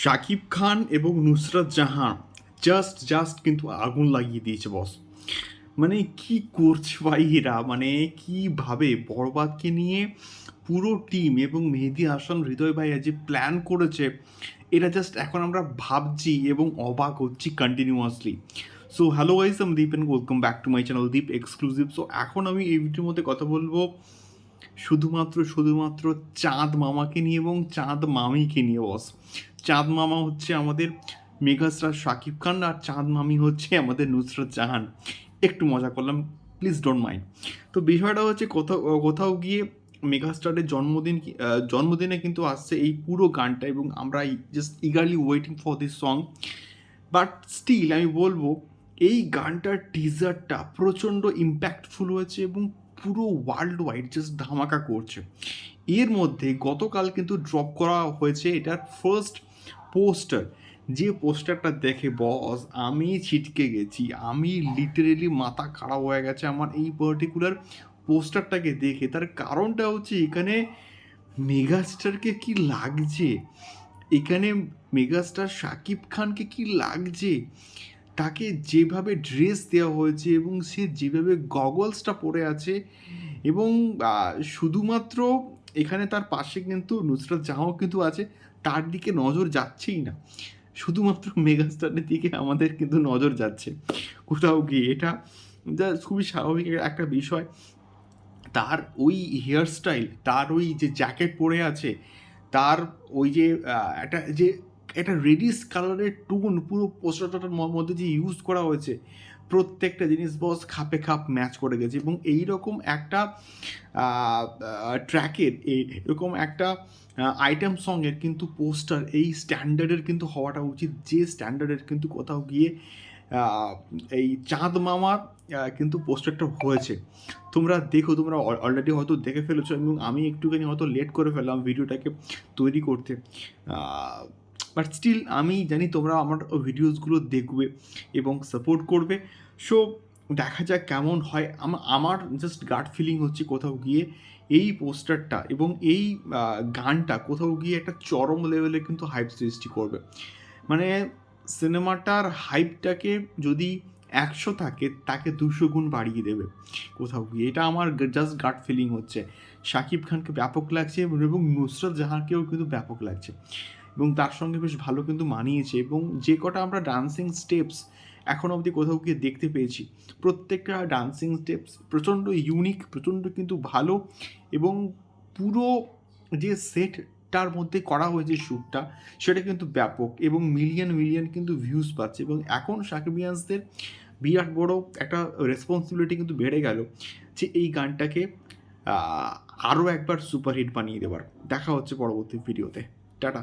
শাকিব খান এবং Nusrat Jahan just just কিন্তু আগুন লাগিয়ে দিয়েছে বস মানে কি করছে ভাই এরা? মানে কীভাবে? বরবাদকে নিয়ে পুরো টিম এবং মেহেদি হাসান, হৃদয় ভাইয়া যে প্ল্যান করেছে, এটা জাস্ট এখন আমরা ভাবছি এবং অবাক হচ্ছি continuously so hello guys I'm Deep and welcome back to my channel Deep exclusive so এখন আমি এই ভিডিওর মধ্যে কথা বলব শুধুমাত্র শুধুমাত্র চাঁদ মামাকে নিয়ে এবং চাঁদ মামিকে নিয়ে বস চাঁদ মামা হচ্ছে আমাদের মেগাস্টার শাকিব খান আর চাঁদ মামি হচ্ছে আমাদের নুসরত জাহান। একটু মজা করলাম প্লিজ ডোন্ট মাইন্ড তো বিষয়টা হচ্ছে কোথাও কোথাও গিয়ে মেগাস্টারের জন্মদিন জন্মদিনে কিন্তু আসছে এই পুরো গানটা এবং আমরা just eagerly waiting for this song but still আমি বলব, এই গানটার টিজারটা প্রচণ্ড ইম্প্যাক্টফুল হয়েছে এবং পুরো ওয়ার্ল্ড ওয়াইড জাস্ট ধামাকা করছে। এর মধ্যে গতকাল কিন্তু ড্রপ করা হয়েছে এটার ফার্স্ট পোস্টার যে পোস্টারটা দেখে বস আমি ছিটকে গেছি, আমি লিটারেলি মাথা খারাপ হয়ে গেছে আমার এই পার্টিকুলার পোস্টারটাকে দেখে। তার কারণটা হচ্ছে এখানে মেগাস্টারকে কি লাগছে? এখানে মেগাস্টার শাকিব খানকে কি লাগছে? তাকে যেভাবে ড্রেস দেওয়া হয়েছে এবং সে যেভাবে গগলসটা পরে আছে এবং শুধুমাত্র এখানে তার পাশে কিন্তু নুসরাত জাহাও কিন্তু আছে, তার দিকে নজর যাচ্ছেই না। শুধুমাত্র মেগাস্টারের দিকে আমাদের কিন্তু নজর যাচ্ছে। কোথাও গিয়ে এটা যা খুবই স্বাভাবিক একটা বিষয়। তার ওই হেয়ার স্টাইল তার ওই যে জ্যাকেট পরে আছে, তার ওই যে একটা যে একটা রেডিস কালারের টোন পুরো পোস্টারটার মধ্যে যে ইউজ করা হয়েছে, প্রত্যেকটা জিনিস বস খাপে খাপ ম্যাচ করে গেছে এবং এই রকম একটা ট্র্যাকের এরকম একটা আইটেম সঙ্গের কিন্তু পোস্টার এই স্ট্যান্ডার্ডের কিন্তু হওয়াটা উচিত। যে স্ট্যান্ডার্ডের কিন্তু কোথাও গিয়ে এই চাঁদ মামার কিন্তু পোস্টারটা হয়েছে। তোমরা দেখো, তোমরা অলরেডি হয়তো দেখে ফেলেছো এবং আমি একটুখানি হয়তো লেট করে ফেললাম ভিডিওটাকে তৈরি করতে। বাট স্টিল আমি জানি তোমরা আমার ভিডিওসগুলো দেখবে এবং সাপোর্ট করবে। সো দেখা যাক কেমন হয়। আমা- আমার জাস্ট গার্ড ফিলিং হচ্ছে কোথাও গিয়ে এই পোস্টারটা এবং এই গানটা কোথাও গিয়ে একটা চরম লেভেলে কিন্তু হাইপ সৃষ্টি করবে। মানে সিনেমাটার হাইপটাকে যদি একশো থাকে, তাকে দুশো গুণ বাড়িয়ে দেবে কোথাও গিয়ে। এটা আমার জাস্ট গার্ড ফিলিং হচ্ছে। শাকিব খানকে ব্যাপক লাগছে এবং এবং নুসরত জাহানকেও কিন্তু ব্যাপক লাগছে। এবং তার সঙ্গে বেশ ভালো কিন্তু মানিয়েছে এবং যে কটা আমরা ডান্সিং স্টেপস এখন অবধি কোথাও গিয়ে দেখতে পেয়েছি, প্রত্যেকটা ডান্সিং স্টেপস প্রচণ্ড ইউনিক প্রচণ্ড কিন্তু ভালো এবং পুরো যে সেটটার মধ্যে করা হয়েছে শ্যুটটা সেটা কিন্তু ব্যাপক এবং মিলিয়ন মিলিয়ন কিন্তু ভিউজ পাচ্ছে এবং এখন সাকিবিয়ান্সদের বিরাট বড় একটা রেসপন্সিবিলিটি কিন্তু বেড়ে গেল যে এই গানটাকে আরও একবার সুপারহিট বানিয়ে দেওয়ার। দেখা হচ্ছে পরবর্তী ভিডিওতে টাটা।